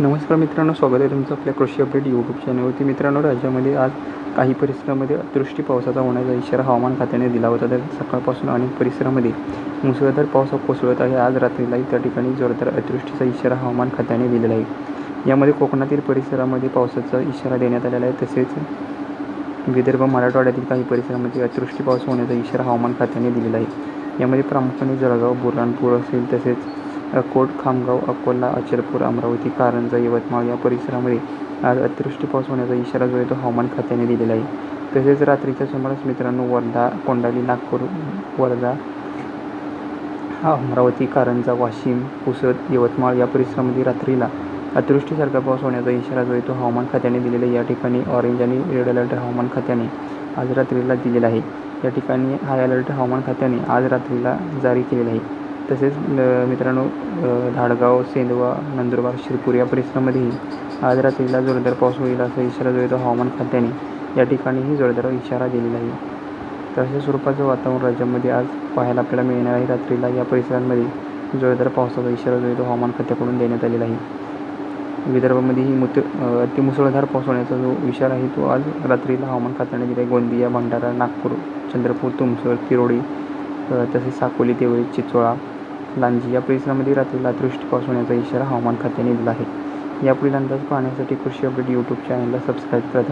नमस्कार मित्रांनो स्वागत आहे तुमचं आपल्या कृषी अपडेट यूट्यूब चॅनलवरती मित्रांनो राज्यामध्ये आज काही परिसरामध्ये अतिवृष्टी पावसाचा होण्याचा इशारा हवामान खात्याने दिला होता. तर सकाळपासून अनेक परिसरामध्ये मुसळधार पाऊस कोसळत आहे. आज रात्रीलाही त्या ठिकाणी जोरदार अतिवृष्टीचा इशारा हवामान खात्याने दिलेला आहे. यामध्ये कोकणातील परिसरामध्ये पावसाचा इशारा देण्यात आलेला आहे. तसेच विदर्भ मराठवाड्यातील काही परिसरामध्ये अतिवृष्टी पाऊस होण्याचा इशारा हवामान खात्याने दिलेला आहे. यामध्ये प्रामुख्याने जळगाव बुरहाणपूर असेल तसेच अकोट खामगाव अकोला अचलपूर अमरावती कारंजा यवतमाळ या परिसरामध्ये आज अतिवृष्टी पाऊस होण्याचा इशारा जो आहे तो हवामान खात्याने दिलेला आहे. तसेच रात्रीच्या सुमारास मित्रांनो वर्धा कोंडाली नागपूर वर्धा हा अमरावती कारंजा वाशिम पुसद यवतमाळ या परिसरामध्ये रात्रीला अतिवृष्टीसारखा पाऊस होण्याचा इशारा जो आहे तो हवामान खात्याने दिलेला आहे. या ठिकाणी ऑरेंज आणि रेड अलर्ट हवामान खात्याने आज रात्रीला दिलेला आहे. या ठिकाणी हाय अलर्ट हवामान खात्याने आज रात्रीला जारी केलेला आहे. तसेच मित्रांनो धाडगाव सेंदवा नंदुरबार शिरपूर या परिसरामध्येही आज रात्रीला जोरदार पाऊस होईल असा इशारा जो आहे तो हवामान खात्याने. या ठिकाणीही जोरदार इशारा दिलेला आहे. तर अशा स्वरूपाचं वातावरण राज्यामध्ये आज पाहायला आपल्याला मिळणार आहे. रात्रीला या परिसरांमध्ये जोरदार पावसाचा इशारा जो आहे तो हवामान खात्याकडून देण्यात आलेला आहे. विदर्भामध्येही मुत अ, अतिमुसळधार पाऊस होण्याचा जो इशारा आहे तो आज रात्रीला हवामान खात्याने दिला आहे. गोंदिया भंडारा नागपूर चंद्रपूर तुमसर तिरोडी तसेच साकोली तेवळी चिचोळा लांजी या परिसरामध्ये रात्रीला अतिवृष्टी पाऊस होण्याचा इशारा हवामान खात्याने दिला आहे. यापुढील अंदाज पाहण्यासाठी कृषी अपडेट यूट्यूब चॅनलला सबस्क्राईब करा.